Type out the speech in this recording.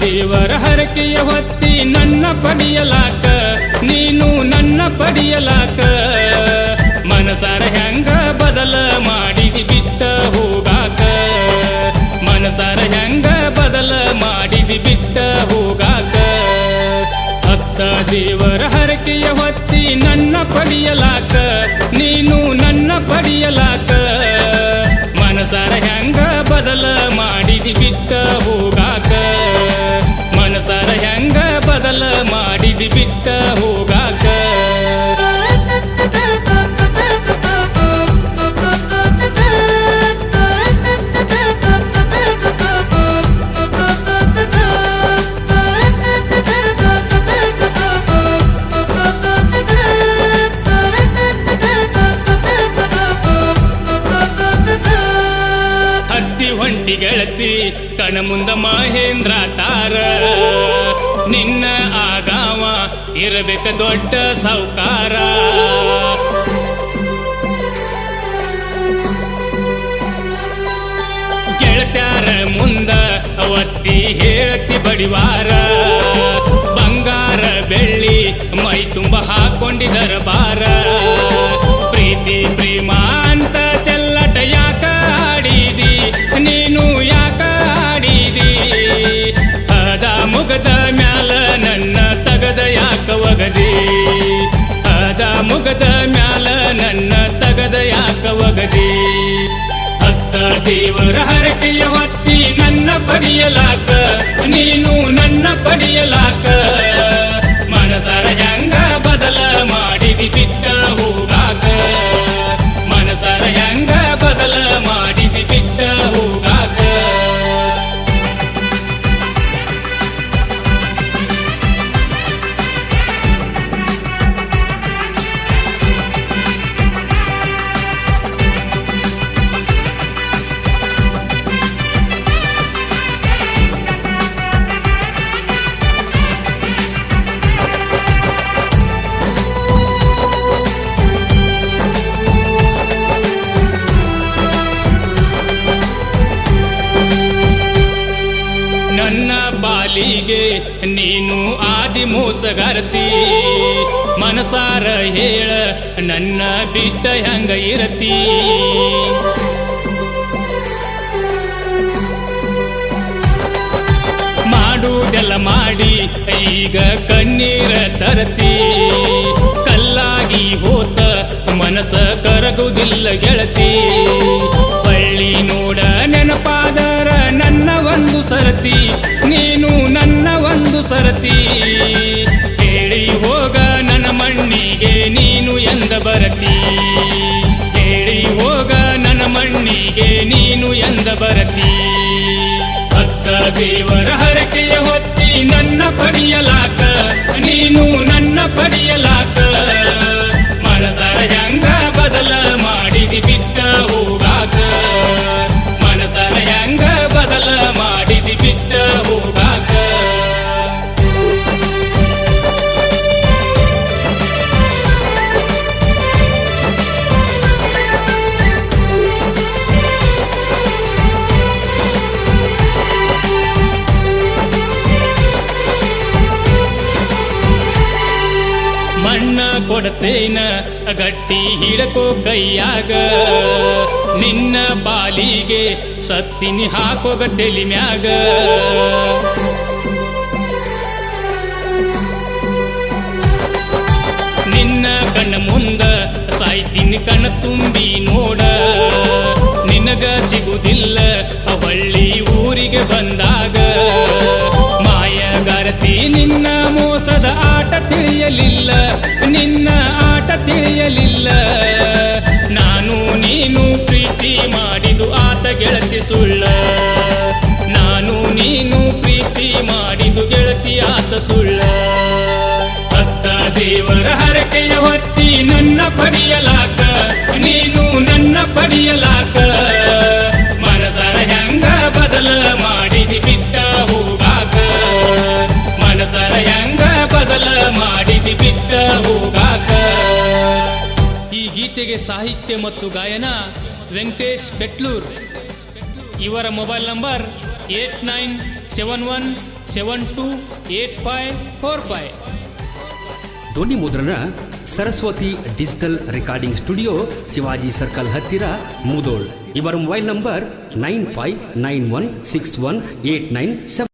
ದೇವರ ಹರಕೆಯ ಹೊತ್ತಿ ನನ್ನ ಪಡಿಯಲಾಕ ನೀನು ನನ್ನ ಪಡಿಯಲಾಕ. ಮನಸಾರ ಹೆಂಗ ಬದಲ ಮಾಡಿದಿ ಬಿಟ್ಟ ಹೋಗಾಕ. ಮನಸಾರ ಹೆಂಗ ಬದಲ ಮಾಡಿದಿ ಬಿಟ್ಟ ಹೋಗಾಕ. ಅತ್ತ ದೇವರ ಹರಕೆಯ ಹೊತ್ತಿ ನನ್ನ ಪಡಿಯಲಾಕ. ನೀನು ನನ್ನ ಪಡಿಯಲಾಕ. ಮನಸಾರ ಹೆಂಗ ಬದಲ ಮಾಡಿದಿ ಬಿಟ್ಟ ಹೋಗಾಕ. ಮನಸಾರ ಹೆಂಗ ಮಾಡಿದಿ ಬಿಟ್ಟ ಹೋಗಾಕ. ಹತ್ತಿ ಹೊಂಟಿ ಗೆಳತಿ ಕಣ ಮುಂದ ಮಹೇಂದ್ರ ತಾರ. ಇರಬೇಕ ದೊಡ್ಡ ಸಾವುಕಾರ. ಗೆಳತ್ಯಾರ ಮುಂದ ಅವತ್ತಿ ಹೇಳತಿ ಬಡಿವಾರ. ಬಂಗಾರ ಬೆಳ್ಳಿ ಮೈ ತುಂಬ ಹಾಕೊಂಡಿದರ ಬಾರ ಒಗದಿ ಅದ ಮುಗದ ಮ್ಯಾಲ ನನ್ನ ತಗದ ಯಾಕ ಒಗದಿ? ಅತ್ತ ದೇವರ ಹರಕೆಯ ಹೊತ್ತಿ ನನ್ನ ಪಡಿಯಲಾಕ, ನೀನು ನನ್ನ ಪಡಿಯಲಾಕ. ಬಾಲಿಗೆ ನೀನು ಆದಿ ಮೋಸಗಾರತಿ. ಮನಸಾರ ಹೇಳ ನನ್ನ ಬಿಟ್ಟ ಹೆಂಗ ಇರತಿ. ಮಾಡುವುದೆಲ್ಲ ಮಾಡಿ ಈಗ ಕಣ್ಣೀರ ತರತಿ. ಕಲ್ಲಾಗಿ ಹೋತ ಮನಸ ಕರಗುವುದಿಲ್ಲ ಗೆಳತಿ. ಬಳ್ಳಿ ನೋಡ ನೆನಪಾದರ ನನ್ನ ಒಂದು ಸರತಿ. ನನ್ನ ಸರತಿ ಹೇಳಿ ಹೋಗ ನನ್ನ ಮಣ್ಣಿಗೆ, ನೀನು ಎಂದ ಬರತಿ ಹೇಳಿ ಹೋಗ ನನ್ನ ಮಣ್ಣಿಗೆ, ನೀನು ಎಂದ ಬರತಿ ಭಕ್ತ ದೇವರ ಹರಕೆಯ ಹೊತ್ತಿ ನನ್ನ ಪಡಿಯಲಾಕ, ನೀನು ನನ್ನ ಪಡಿಯಲಾಕ ಕೊಡತೇನ, ಗಟ್ಟಿ ಹಿಡಕೋ ಕೈಯಾಗ. ನಿನ್ನ ಬಾಲಿಗೆ ಸತ್ತಿನಿ ಹಾಕೋಗ ತೆಲಿ ಮ್ಯಾಗ. ನಿನ್ನ ಕಣ್ಣ ಮುಂದ ಸಾಯ್ತೀನಿ ಕಣ್ಣ ತುಂಬಿ ನೋಡ. ನಿನಗ ಸಿಗುದಿಲ್ಲ ಅವಳ್ಳಿ ಊರಿಗೆ ಬಂದಾಗ. ಮಾಯಗಾರತಿ ನಿನ್ನ ಮೋಸದ ಆಟ ತಿಳಿಯಲಿಲ್ಲ. ನಿನ್ನ ಸುಳ್ಳ. ಅತ್ತ ದೇವರ ಹರಕೆಯ ಹೊತ್ತಿ ನನ್ನ ಪಡಿಯಲಾಕ. ನೀನು ನನ್ನ ಪಡಿಯಲಾಕ. ಮನಸರ ಹೆಂಗ ಬದಲ ಮಾಡಿದಿ ಬಿಟ್ಟ ಹೋಗಾಕ. ಮನಸರ ಹೆಂಗ ಬದಲ ಮಾಡಿದಿ ಬಿಟ್ಟ ಹೋಗಾಕ. ಈ ಗೀತೆಗೆ ಸಾಹಿತ್ಯ ಮತ್ತು ಗಾಯನ ವೆಂಕಟೇಶ್ ಬೆಟ್ಲೂರ್. ಇವರ mobile number eight nine seven one seven two eight five four five ಧ್ವನಿ ಮುದ್ರಣ Saraswati digital recording studio Shivaji circle ಹತ್ತಿರ ಮುದೋಳ್. ಇವರ mobile number nine five nine one six one eight nine seven